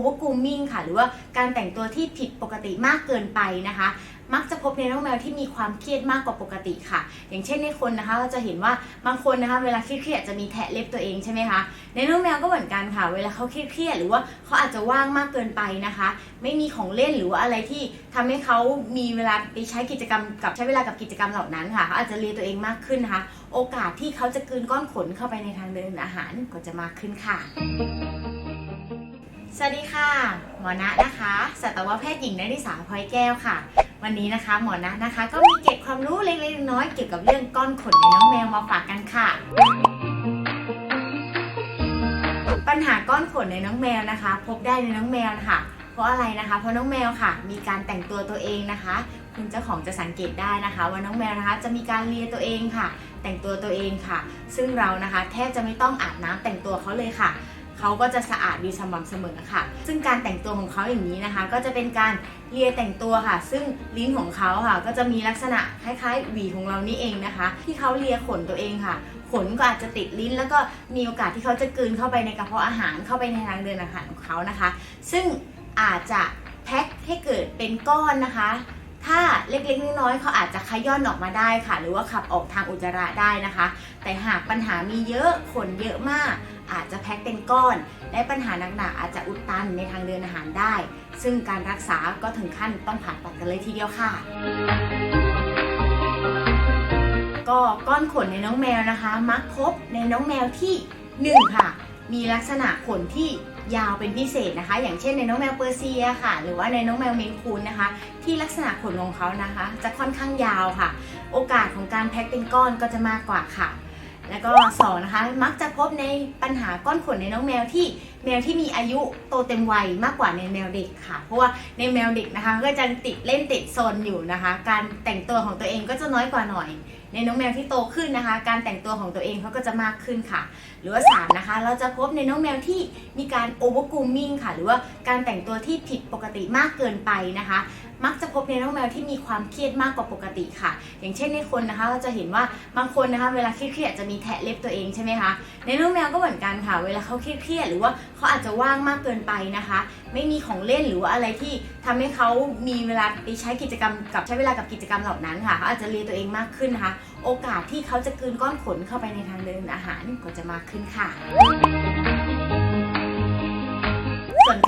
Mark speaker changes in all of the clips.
Speaker 1: เวอร์กูมิ่งค่ะ หรือว่าการแต่งตัวที่ผิดปกติมากเกินไปนะคะ มักจะพบในน้องแมวที่มีความเครียดมากกว่าปกติค่ะ อย่างเช่นในคนนะคะเราจะเห็นว่าบางคนนะคะเวลาเครียดจะมีแทะเล็บตัวเองใช่ไหมคะในน้องแมวก็เหมือนกันค่ะ เวลาเขาเครียดหรือว่าเขาอาจจะว่างมากเกินไปนะคะ ไม่มีของเล่นหรือว่าอะไรที่ทำให้เขามีเวลาไปใช้กิจกรรมกับใช้เวลากับกิจกรรมเหล่านั้นค่ะเขาอาจจะเรียนตัวเองมากขึ้นนะคะโอกาสที่เขาจะกลืนก้อนขนเข้าไปในทางเดินอาหารก็จะมากขึ้นค่ะ สวัสดีค่ะ หมอณะนะคะสัตวแพทย์หญิงนริสาพลอยแก้วค่ะ วันนี้นะคะ หมอณะนะคะ ก็มีเกร็ดความรู้เล็กๆน้อยๆเกี่ยวกับเรื่องก้อนขนในน้องแมวมาฝากกันค่ะ ปัญหาก้อนขนในน้องแมวนะคะ พบได้ในน้องแมวนะคะ เพราะอะไรนะคะ เพราะน้องแมวค่ะ มีการแต่งตัวตัวเองนะคะ คุณเจ้าของจะสังเกตได้นะคะ ว่าน้องแมวนะคะ จะมีการเลียตัวเองค่ะ แต่งตัวตัวเองค่ะ ซึ่งเรานะคะ แทบจะไม่ต้องอาบน้ำแต่งตัวเขาเลยค่ะ เขาก็จะสะอาดดีสม่ำเสมอค่ะ ซึ่งการแต่งตัวของเขาอย่างนี้นะคะ ก็จะเป็นการเลียแต่งตัวค่ะ ซึ่งลิ้นของเขาค่ะ ก็จะมีลักษณะคล้ายๆหวีของเรานี่เองนะคะ ที่เขาเลียขนตัวเองค่ะ ขนก็อาจจะติดลิ้น แล้วก็มีโอกาสที่เขาจะกลืนเข้าไปในกระเพาะอาหารเข้าไปในทางเดินอาหารของเขานะคะ ซึ่งอาจจะแพ็คให้เกิดเป็นก้อนนะคะ ถ้าเล็กๆน้อยๆเขาอาจจะขย่อนออกมาได้ค่ะ หรือว่าขับออกทางอุจจาระได้นะคะ แต่หากปัญหามีเยอะขนเยอะมาก อาจจะแพ็คเป็นก้อน และปัญหาหนักๆอาจจะอุดตันในทางเดินอาหารได้ ซึ่งการรักษาก็ถึงขั้นต้องผ่าตัดกันเลยทีเดียวค่ะก็ก้อนขนในน้องแมวนะคะ มักพบในน้องแมวที่หนึ่งค่ะ มีลักษณะขนที่ยาวเป็นพิเศษนะคะ อย่างเช่นในน้องแมวเปอร์เซียค่ะ หรือว่าในน้องแมวเมนคูนนะคะ ที่ลักษณะขนของเขานะคะ จะค่อนข้างยาวค่ะ โอกาสของการแพ็คเป็นก้อนก็จะมากกว่าค่ะ แล้วก็สองนะคะมักจะพบในปัญหาก้อนขนในน้องแมวที่แมวที่มีอายุโตเต็มวัยมากกว่าในแมวเด็กค่ะ เพราะว่าในแมวเด็กนะคะก็จะติดเล่นติดซนอยู่นะคะ การแต่งตัวของตัวเองก็จะน้อยกว่าหน่อย ในน้องแมวที่โตขึ้นนะคะ การแต่งตัวของตัวเองเขาก็จะมากขึ้นค่ะ หรือว่าสามนะคะ เราจะพบในน้องแมวที่มีการโอเวอร์กูมิ่งค่ะ หรือว่าการแต่งตัวที่ผิดปกติมากเกินไปนะคะ มักจะพบในน้องแมวที่มีความเครียดมากกว่าปกติค่ะ อย่างเช่นในคนนะคะเราจะเห็นว่าบางคนนะคะเวลาเครียดๆจะมีแทะเล็บตัวเองใช่ไหมคะในน้องแมวก็เหมือนกันค่ะ เวลาเขาเครียดๆหรือว่าเขาอาจจะว่างมากเกินไปนะคะ ไม่มีของเล่นหรือว่าอะไรที่ทำให้เขามีเวลาไปใช้กิจกรรมกับใช้เวลากับกิจกรรมเหล่านั้นค่ะเขาอาจจะเรียนตัวเองมากขึ้นนะคะ โอกาสที่เขาจะกลืนก้อนขนเข้าไปในทางเดินอาหารก็จะมากขึ้นค่ะ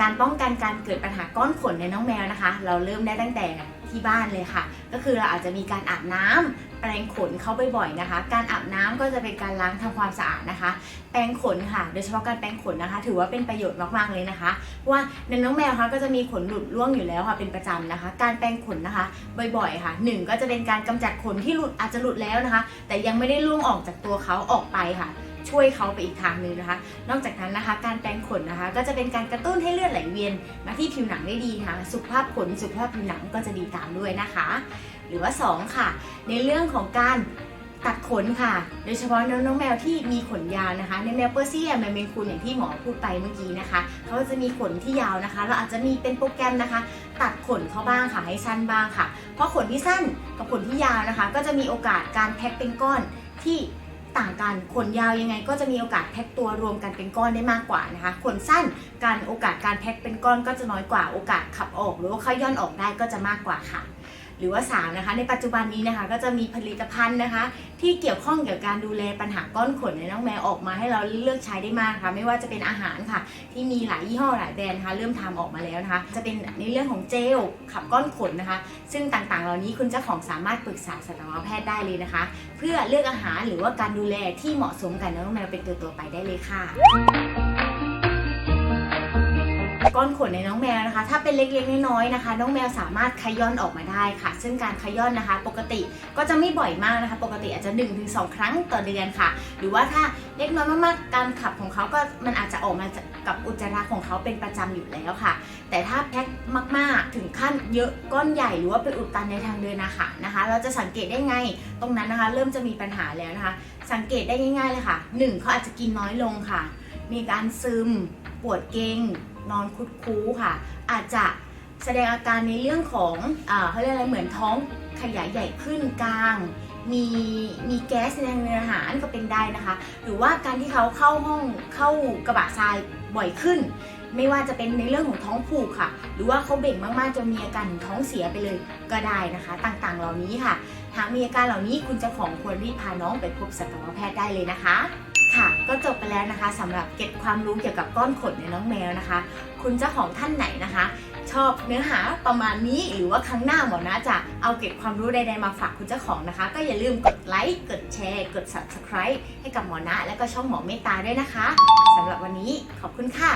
Speaker 1: การป้องกันการเกิดปัญหาก้อนขนในน้องแมวนะคะ เราเริ่มได้ตั้งแต่ที่บ้านเลยค่ะ ก็คือเราอาจจะมีการอาบน้ำแปรงขนเขาบ่อยๆนะคะ การอาบน้ำก็จะเป็นการล้างทำความสะอาดนะคะ แปรงขนค่ะ โดยเฉพาะการแปรงขนนะคะ ถือว่าเป็นประโยชน์มากๆเลยนะคะว่าในน้องแมวคะก็จะมีขนหลุดร่วงอยู่แล้วค่ะเป็นประจำนะคะ การแปรงขนนะคะ บ่อยๆค่ะหนึ่งก็จะเป็นการกำจัดขนที่หลุดอาจจะหลุดแล้วนะคะ แต่ยังไม่ได้ล่วงออกจากตัวเขาออกไปค่ะ ช่วยเขาไปอีกทางหนึ่งนะคะ นอกจากนั้นนะคะ การแปรงขนนะคะ ก็จะเป็นการกระตุ้นให้เลือดไหลเวียนมาที่ผิวหนังได้ดีค่ะสุขภาพขนสุขภาพผิวหนังก็จะดีตามด้วยนะคะ หรือว่าสองค่ะ ในเรื่องของการตัดขนค่ะ โดยเฉพาะน้องน้องแมวที่มีขนยาวนะคะ ในแมวเปอร์เซียแมวเมนคูนอย่างที่หมอพูดไปเมื่อกี้นะคะ เขาจะมีขนที่ยาวนะคะ เราอาจจะมีเป็นโปรแกรมนะคะ ตัดขนเขาบ้างค่ะให้สั้นบ้างค่ะ เพราะขนที่สั้นกับขนที่ยาวนะคะ ก็จะมีโอกาสการแพ็คเป็นก้อนที่ ต่างกันขนยาวยังไงก็จะมีโอกาสแพ็คตัวรวมกันเป็นก้อนได้มากกว่านะคะขนสั้นการโอกาสการแพ็คเป็นก้อนก็จะน้อยกว่าโอกาสขับออก หรือว่าขย่อนออกได้ก็จะมากกว่าค่ะ หรือว่า 3 นะคะ ในปัจจุบันนี้นะคะก็จะมีผลิตภัณฑ์นะคะ ที่เกี่ยวข้องเกี่ยวกับการดูแลปัญหาก้อนขนในน้องแมวออกมาให้เราเลือกใช้ได้มากค่ะ ไม่ว่าจะเป็นอาหารค่ะ ที่มีหลายยี่ห้อหลายแบรนด์นะคะเริ่มทำออกมาแล้วนะคะ จะเป็นในเรื่องของเจลขับก้อนขนนะคะ ซึ่งต่างๆ เหล่านี้คุณเจ้าของสามารถปรึกษาสัตวแพทย์ได้เลยนะคะ เพื่อเลือกอาหารหรือว่าการดูแลที่เหมาะสมกับน้องแมวเป็นตัวตัวๆไปได้เลยค่ะ ก้อนขนในน้องแมวนะคะ ถ้าเป็นเล็กๆน้อยๆนะคะ น้องแมวสามารถขย้อนออกมาได้ค่ะ ซึ่งการขย้อนนะคะ ปกติก็จะไม่บ่อยมากนะคะ ปกติอาจจะ 1-2 ครั้งต่อเดือนค่ะ หรือว่าถ้าเล็กน้อยมากๆ การขับของเขาก็มันอาจจะออกมากับอุจจาระของเขาเป็นประจำอยู่แล้วค่ะ แต่ถ้าแพ็คมากๆ ถึงขั้นเยอะก้อนใหญ่หรือว่าเป็นอุดตันในทางเดินอาหารนะคะ เราจะสังเกตได้ไงตรงนั้นนะคะ เริ่มจะมีปัญหาแล้วนะคะ สังเกตได้ง่ายๆเลยค่ะหนึ่งเขาอาจจะกินน้อยลงค่ะ มีการซึม ปวดเกร็งนอนคุดคู้ค่ะ อาจจะแสดงอาการในเรื่องของอเขาเรียกอะไรเหมือนท้องขยายใหญ่ขึ้นกลาง มีมีแก๊สในเนื้ออาหารก็เป็นได้นะคะ หรือว่าการที่เขาเข้าห้องเข้ากระบะทรายบ่อยขึ้น ไม่ว่าจะเป็นในเรื่องของท้องผูกค่ะ หรือว่าเขาเบ่งมากๆจนมีอาการท้องเสียไปเลยก็ได้นะคะ ต่างๆ เหล่านี้ค่ะ หากมีอาการเหล่านี้คุณจ้าของควรรีบพาน้องไปพบสัตวแพทย์ได้เลยนะคะ ค่ะ ก็จบไปแล้วนะคะสำหรับเก็บความรู้เกี่ยวกับก้อนขนในน้องแมวนะคะ คุณเจ้าของท่านไหนนะคะ ชอบเนื้อหาประมาณนี้หรือว่าครั้งหน้าหมอนะจะเอาเก็บความรู้ใดๆมาฝากคุณเจ้าของนะคะ ก็อย่าลืมกดไลค์กดแชร์ กด subscribe ให้กับหมอนะ และก็ช่องหมอเมตตาด้วยนะคะสำหรับวันนี้ขอบคุณค่ะ